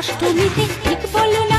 অষ্টমীতে ঠিক বলো